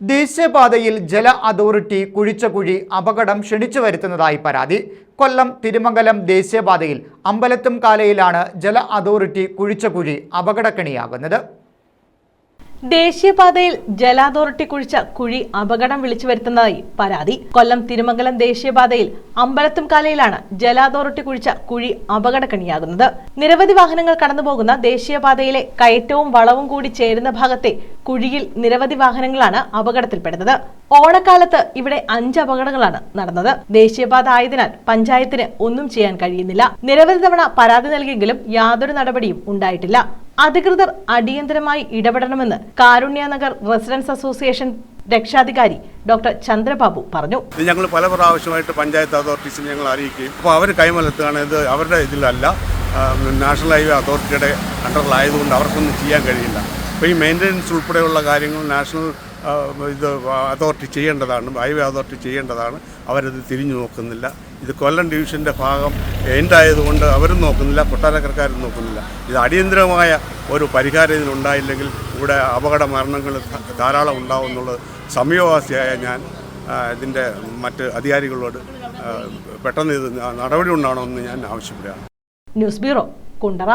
ദേശീയപാതയിൽ ജല അതോറിറ്റി കുഴിച്ച കുഴി അപകടം ക്ഷണിച്ചു വരുത്തുന്നതായി പരാതി. കൊല്ലം തിരുമംഗലം ദേശീയപാതയിൽ അമ്പലത്തും കാലയിലാണ് ജല അതോറിറ്റി കുഴിച്ച കുഴി അപകടക്കണിയാകുന്നത്. ദേശീയപാതയിൽ ജല അതോറിറ്റി കുഴിച്ച കുഴി അപകടം വിളിച്ചു വരുത്തുന്നതായി പരാതി. കൊല്ലം തിരുമംഗലം ദേശീയപാതയിൽ അമ്പലത്തും കാലയിലാണ് ജല അതോറിറ്റി കുഴിച്ച കുഴി അപകടക്കണിയാകുന്നത്. നിരവധി വാഹനങ്ങൾ കടന്നുപോകുന്ന ദേശീയപാതയിലെ കയറ്റവും വളവും കൂടി ചേരുന്ന ഭാഗത്തെ കുഴിയിൽ നിരവധി വാഹനങ്ങളാണ് അപകടത്തിൽപ്പെടുന്നത്. ഓണക്കാലത്ത് ഇവിടെ അഞ്ച് അപകടങ്ങളാണ് നടന്നത്. ദേശീയപാത ആയതിനാൽ പഞ്ചായത്തിന് ഒന്നും ചെയ്യാൻ കഴിയുന്നില്ല. നിരവധി തവണ പരാതി നൽകിയെങ്കിലും യാതൊരു നടപടിയും ഉണ്ടായിട്ടില്ല. അധികൃതർ അടിയന്തരമായി ഇടപെടണമെന്ന് കാരുണ്യനഗർ റെസിഡൻസ് അസോസിയേഷൻ രക്ഷാധികാരി ഡോക്ടർ ചന്ദ്രബാബു പറഞ്ഞു. ഞങ്ങൾ പല പ്രാവശ്യമായിട്ട് പഞ്ചായത്ത് അതോറിറ്റീസിനെ ഞങ്ങൾ അറിയിക്കുകയും അപ്പോൾ അവർ കൈമലത്തുകയാണ്. ഇത് അവരുടെ ഇതിലല്ല. നാഷണൽ ഹൈവേ അതോറിറ്റിയുടെ അണ്ടറിലായതുകൊണ്ട് അവർക്കൊന്നും ചെയ്യാൻ കഴിയില്ല. അപ്പോൾ ഈ മെയിന്റനൻസ് ഉൾപ്പെടെയുള്ള കാര്യങ്ങൾ നാഷണൽ ഇത് അതോറിറ്റി ചെയ്യേണ്ടതാണ് ഹൈവേ അതോറിറ്റി ചെയ്യേണ്ടതാണ്. അവരത് തിരിഞ്ഞു നോക്കുന്നില്ല. ഇത് കൊല്ലം ഡിവിഷന്റെ ഭാഗം എൻഡായതുകൊണ്ട് അവരും നോക്കുന്നില്ല കൊട്ടാരക്കരക്കാരും നോക്കുന്നില്ല. ഇത് അടിയന്തരമായ ഒരു പരിഹാരം ഇതിനുണ്ടായില്ലെങ്കിൽ ഇവിടെ അപകട മരണങ്ങൾ ധാരാളം ഉണ്ടാവും എന്നുള്ളത് സമയവാസിയായ ഞാൻ ഇതിന്റെ മറ്റ് അധികാരികളോട് പെട്ടെന്ന് ഇത് നടപടി ഉണ്ടാവണമെന്ന് ഞാൻ ആവശ്യപ്പെടുകയാണ്. News bureau Kundara.